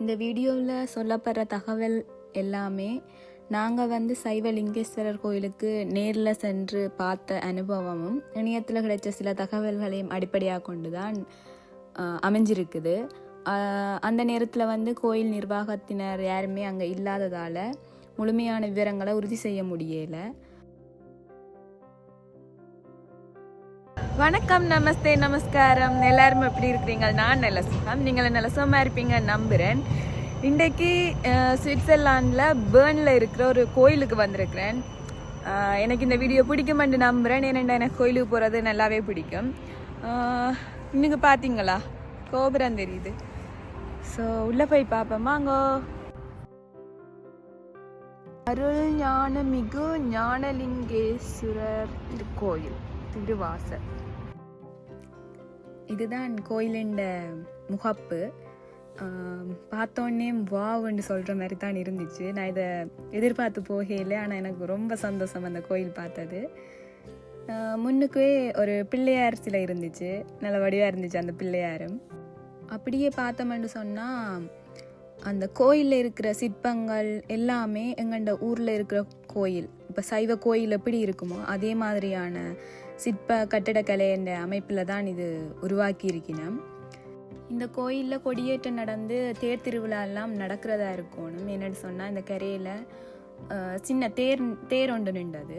இந்த வீடியோவில் சொல்லப்படுற தகவல் எல்லாமே நாங்கள் வந்து சைவ லிங்கேஸ்வரர் கோயிலுக்கு நேரில் சென்று பார்த்த அனுபவமும் இணையத்தில் கிடைச்ச சில தகவல்களையும் அடிப்படையாக கொண்டு தான் அமைஞ்சிருக்குது. அந்த நேரத்தில் வந்து கோயில் நிர்வாகத்தினர் யாருமே அங்கே இல்லாததால் முழுமையான விவரங்களை உறுதி செய்ய முடியலை. வணக்கம் நமஸ்தே நமஸ்காரம். எல்லாரும் எப்படி இருக்கிறீங்க? நான் நல்ல சுகம். நீங்கள் நல்ல சுகமாக இருப்பீங்க நம்புகிறேன் இன்றைக்கு சுவிட்சர்லாண்டில் பேர்னில் இருக்கிற ஒரு கோயிலுக்கு வந்திருக்கிறேன். எனக்கு இந்த வீடியோ பிடிக்குமென்று நம்புகிறேன் ஏனெண்டா எனக்கு கோயிலுக்கு போகிறது நல்லாவே பிடிக்கும். அஹ், இன்னைக்கு பார்த்தீங்களா கோபுரம் தெரியுது. ஸோ உள்ளே போய் பார்ப்போமா. அங்கோ அருள் ஞானமிகு ஞானலிங்கேஸ்வரர் கோயில் திருவாசல். இதுதான் கோயிலின் முகப்பு. பார்த்தோன்னே வாவ்னு சொல்கிற மாதிரி தான் இருந்துச்சு. நான் இதை எதிர்பார்த்து போகையில் ஆனால் எனக்கு ரொம்ப சந்தோஷம் அந்த கோயில் பார்த்தது. முன்னுக்கே ஒரு பிள்ளையார் சிலை இருந்துச்சு. நல்ல வடிவாக இருந்துச்சு அந்த பிள்ளையாரும். அப்படியே பார்த்தோம்னு சொன்னால் அந்த கோயிலில் இருக்கிற சிற்பங்கள் எல்லாமே எங்கண்ட ஊரில் இருக்கிற கோயில். இப்போ சைவ கோயில் எப்படி இருக்குமோ அதே மாதிரியான சிற்ப கட்டடக்கலை என்ற அமைப்பில் தான் இது உருவாக்கி இருக்கிறோம். இந்த கோயிலில் கொடியேற்றம் நடந்து தேர் திருவிழாலாம் நடக்கிறதா இருக்கணும். என்னென்னு சொன்னால் இந்த கரையில் சின்ன தேர் தேர் ஒன்று நின்றது.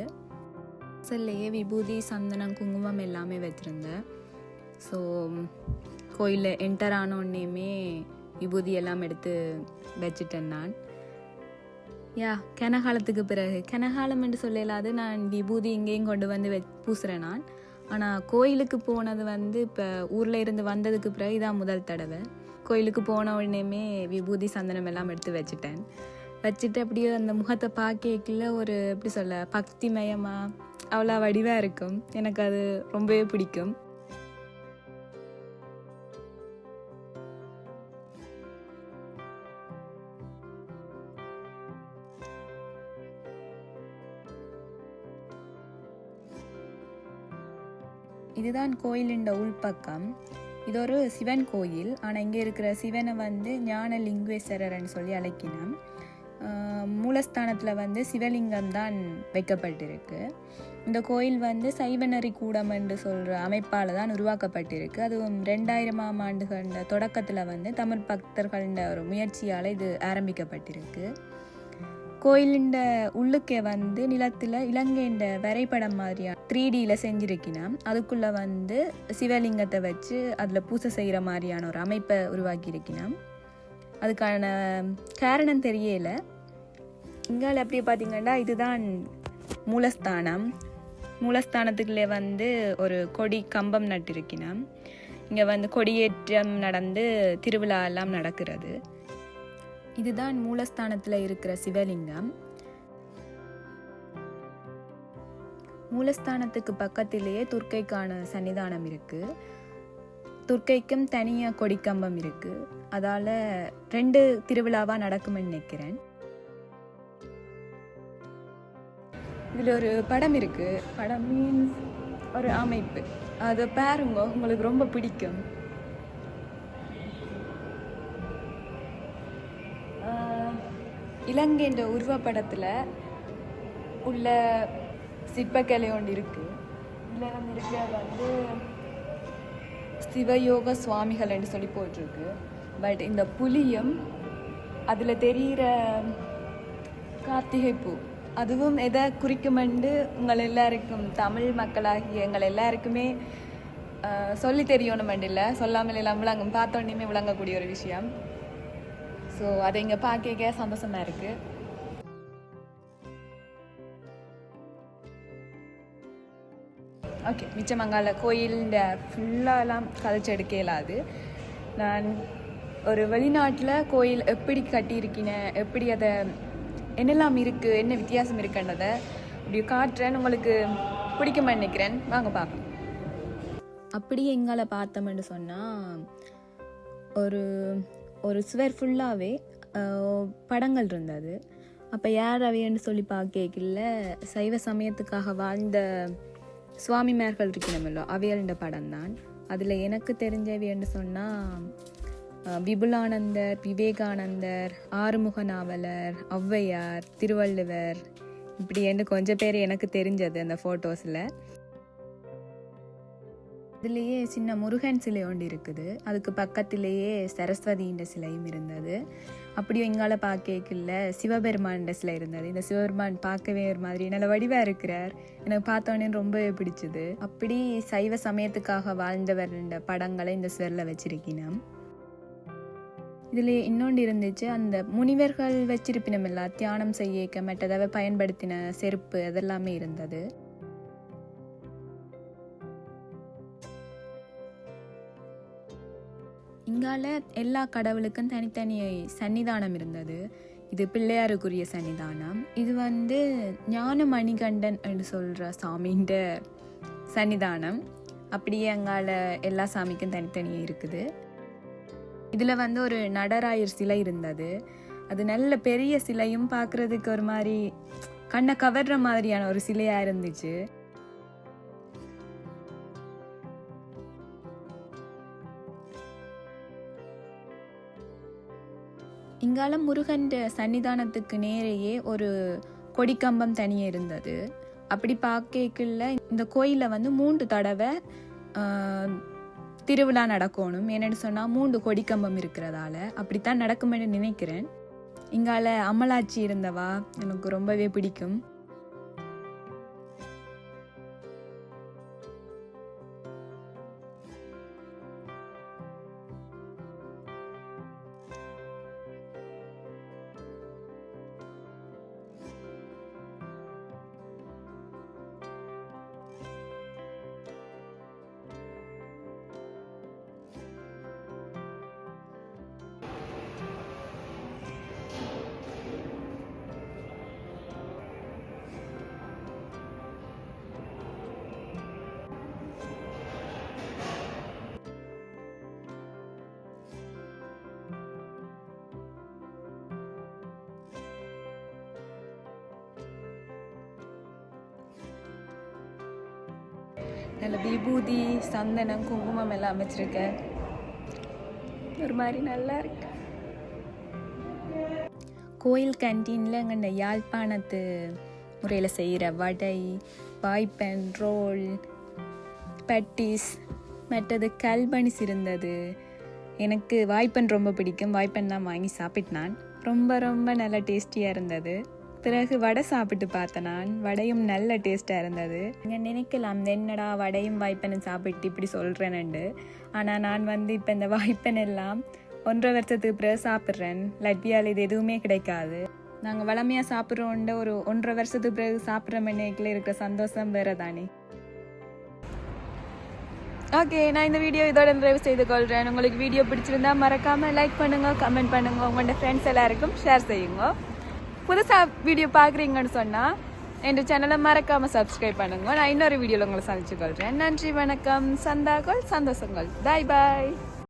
வாசல்லையே விபூதி சந்தனம் குங்குமம் எல்லாமே வச்சுருந்தேன். ஸோ கோயிலில் என்டர் ஆன உடனேயுமே விபூதி எல்லாம் எடுத்து வச்சுட்டேன் நான். யா கனகாலத்துக்கு பிறகு. கனகாலம் என்று சொல்லலாது நான் விபூதி இங்கேயும் கொண்டு வந்து வெ பூசுகிறேன் நான். ஆனால் கோயிலுக்கு போனது வந்து இப்போ ஊரில் இருந்து வந்ததுக்கு பிறகு இதான் முதல் தடவை. கோயிலுக்கு போன உடனேமே விபூதி சந்தனம் எல்லாம் எடுத்து வச்சுட்டேன். வச்சுட்டு அப்படியே அந்த முகத்தை பார்க்கல ஒரு எப்படி சொல்ல பக்திமயமாக அவ்வளோ வடிவாக இருக்கும். எனக்கு அது ரொம்பவே பிடிக்கும். இதுதான் கோயிலின் உள்பக்கம். இது ஒரு சிவன் கோயில். ஆனால் இங்கே இருக்கிற சிவனை வந்து ஞான லிங்குவேஸ்வரர்னு சொல்லி அழைக்கினோம் மூலஸ்தானத்தில் வந்து சிவலிங்கம் தான் வைக்கப்பட்டிருக்கு. இந்த கோயில் வந்து சைவநரி கூடம் என்று சொல்கிற அமைப்பால் தான் உருவாக்கப்பட்டிருக்கு. அதுவும் ரெண்டாயிரமாம் ஆண்டுகளின் தொடக்கத்தில் வந்து தமிழ் பக்தர்களின் ஒரு முயற்சியால் இது ஆரம்பிக்கப்பட்டிருக்கு. கோயிலிண்ட உள்ளுக்கே வந்து நிலத்தில் இலங்கையின் வரைபடம் மாதிரியான த்ரீ டியில் செஞ்சிருக்கினோம். அதுக்குள்ளே வந்து சிவலிங்கத்தை வச்சு அதில் பூசை செய்கிற மாதிரியான ஒரு அமைப்பை உருவாக்கி அதுக்கான காரணம் தெரியல. இங்கால அப்படியே பார்த்தீங்கன்னா இதுதான் மூலஸ்தானம். மூலஸ்தானத்துக்குள்ளே வந்து ஒரு கொடி கம்பம் நட்டிருக்கினோம். இங்கே வந்து கொடியேற்றம் நடந்து திருவிழா எல்லாம் நடக்கிறது. இதுதான் மூலஸ்தானத்தில் இருக்கிற சிவலிங்கம். மூலஸ்தானத்துக்கு பக்கத்திலேயே துர்க்கைக்கான சன்னிதானம் இருக்கு. துர்க்கைக்கும் தனியாக கொடிக்கம்பம் இருக்கு. அதால ரெண்டு திருவிழாவாக நடக்கும்னு நினைக்கிறேன். இதில் ஒரு படம் இருக்கு. படம் மீன்ஸ் ஒரு அமைப்பு. அதை பாருங்க உங்களுக்கு ரொம்ப பிடிக்கும். இலங்கைன்ற உருவப்படத்தில் உள்ள சிற்பக்கலை ஒன்று இருக்குது இதில் வந்து இருக்கிறது வந்து சிவயோக சுவாமிகள் என்று சொல்லி போட்டிருக்கு. பட் இந்த புலியும் அதில் தெரிகிற கார்த்திகை பூ அதுவும் எதை குறிக்குமென்று உங்கள் எல்லாருக்கும் தமிழ் மக்களாகிய எங்கள் எல்லாருக்குமே சொல்லி தெரியணும் இல்லை சொல்லாமல் இல்லாமல் விளங்கும் பார்த்தோன்னே விளங்கக்கூடிய ஒரு விஷயம். ஸோ அதை இங்கே பார்க்க சந்தோஷமாக இருக்குது ஓகே மிச்சமங்கால கோயிலில் ஃபுல்லாலாம் கதைச்செடுக்க இயலாது. நான் ஒரு வெளிநாட்டில் கோயில் எப்படி கட்டியிருக்கின எப்படி அதை என்னெல்லாம் இருக்குது என்ன வித்தியாசம் இருக்குன்றதை இப்படி காட்டுறேன். உங்களுக்கு பிடிக்குமா நினைக்கிறேன். வாங்க பார்க்கலாம். அப்படி எங்களை பார்த்தோம்னு சொன்னால் ஒரு ஒரு சுவர் ஃபுல்லாகவே படங்கள் இருந்தது. அப்போ யார் அவையன்னு சொல்லி பார்க்கல சைவ சமயத்துக்காக வாழ்ந்த சுவாமிமார்கள் இருக்கணுமில்லோ அவையல்ன்ற படம் தான் அதில் எனக்கு தெரிஞ்சவைன்னு சொன்னால் விபுலானந்தர் விவேகானந்தர் ஆறுமுக நாவலர் ஔவையார் திருவள்ளுவர் இப்படி என்று கொஞ்சம் பேர் எனக்கு தெரிஞ்சது அந்த ஃபோட்டோஸில் இதுலேயே சின்ன முருகன் சிலை ஒன்று இருக்குது. அதுக்கு பக்கத்திலேயே சரஸ்வதின்ற சிலையும் இருந்தது. அப்படியும் இங்கால பார்க்கல சிவபெருமான் சிலை இருந்தது. இந்த சிவபெருமான் பார்க்கவே ஒரு மாதிரி நல்ல வடிவாக இருக்கிறார். எனக்கு பார்த்தோன்னே ரொம்பவே பிடிச்சது. அப்படி சைவ சமயத்துக்காக வாழ்ந்தவர் படங்களை இந்த சுவரில் வச்சிருக்கினோம். இதில் இன்னொன்று இருந்துச்சு அந்த முனிவர்கள் வச்சிருப்பினம் இல்ல தியானம் செய்யக்க மற்றதவை பயன்படுத்தின செருப்பு அதெல்லாமே இருந்தது. இங்கால எல்லா கடவுளுக்கும் தனித்தனி சன்னிதானம் இருந்தது. இது பிள்ளையாருக்குரிய சன்னிதானம். இது வந்து ஞான மணிகண்டன் என்று சொல்கிற சாமின்ற சன்னிதானம். அப்படியே அங்கால எல்லா சாமிக்கும் தனித்தனியே இருக்குது. இதில் வந்து ஒரு நடராயர் சிலை இருந்தது. அது நல்ல பெரிய சிலையும் பார்க்குறதுக்கு ஒரு மாதிரி கண்ணை கவர்ற மாதிரியான ஒரு சிலையாக இருந்துச்சு. இங்கால முருகன் சன்னிதானத்துக்கு நேரையே ஒரு கொடிக்கம்பம் தனியே இருந்தது. அப்படி பார்க்கல இந்த கோயிலில் வந்து மூன்று தடவை திருவிழா நடக்கணும். என்னென்னு சொன்னால் மூன்று கொடிக்கம்பம் இருக்கிறதால அப்படித்தான் நடக்கும்னு நினைக்கிறேன். இங்கால அமலாட்சி இருந்தவா? எனக்கு ரொம்பவே பிடிக்கும். நல்ல விபூதி சந்தனம் குங்குமம் எல்லாம் அமைச்சிருக்கேன் ஒரு மாதிரி நல்லா இருக்கு. கோயில் கேன்டீனில் எங்கண்ட யாழ்ப்பாணத்து முறையில் செய்கிற வடை வாய்ப்பன் ரோல் பட்டிஸ் மற்றது கல்பனிஸ் இருந்தது எனக்கு வாய்ப்பன் ரொம்ப பிடிக்கும். வாய்ப்பன் தான் வாங்கி சாப்பிட்டான் ரொம்ப ரொம்ப நல்லா டேஸ்டியாக இருந்தது. பிறகு வடை சாப்பிட்டு பார்த்தேன் நான். வடையும் நல்ல டேஸ்ட்டாக இருந்தது. நீங்கள் நினைக்கலாம் என்னடா வடையும் வாய்ப்பனும் சாப்பிட்டு இப்படி சொல்கிறேன்னு ஆனால் நான் வந்து இப்போ இந்த வாய்ப்பன் எல்லாம் ஒன்றரை வருஷத்துக்கு பிறகு சாப்பிட்றேன். லட்வியால் இது எதுவுமே கிடைக்காது. நாங்கள் வளமையாக சாப்பிட்றோன்ட்டு ஒரு ஒன்றரை வருஷத்துக்கு பிறகு சாப்பிட்ற மணிக்கில் இருக்கிற சந்தோஷம் வேறு தானே ஓகே நான் இந்த வீடியோ இதோட நிறைவு செய்து கொள்கிறேன் உங்களுக்கு வீடியோ பிடிச்சிருந்தா மறக்காமல் லைக் பண்ணுங்கள் கமெண்ட் பண்ணுங்க. உங்களோட ஃப்ரெண்ட்ஸ் எல்லாருக்கும் ஷேர் செய்யுங்க. புதுசாக வீடியோ பார்க்குறீங்கன்னு சொன்னால் என் சேனலை மறக்காமல் சப்ஸ்கிரைப் பண்ணுங்க. நான் இன்னொரு வீடியோவில் உங்களை சந்திச்சு கொள்கிறேன் நன்றி வணக்கம். சந்தாக்கள் சந்தோஷங்கள். பாய் பாய்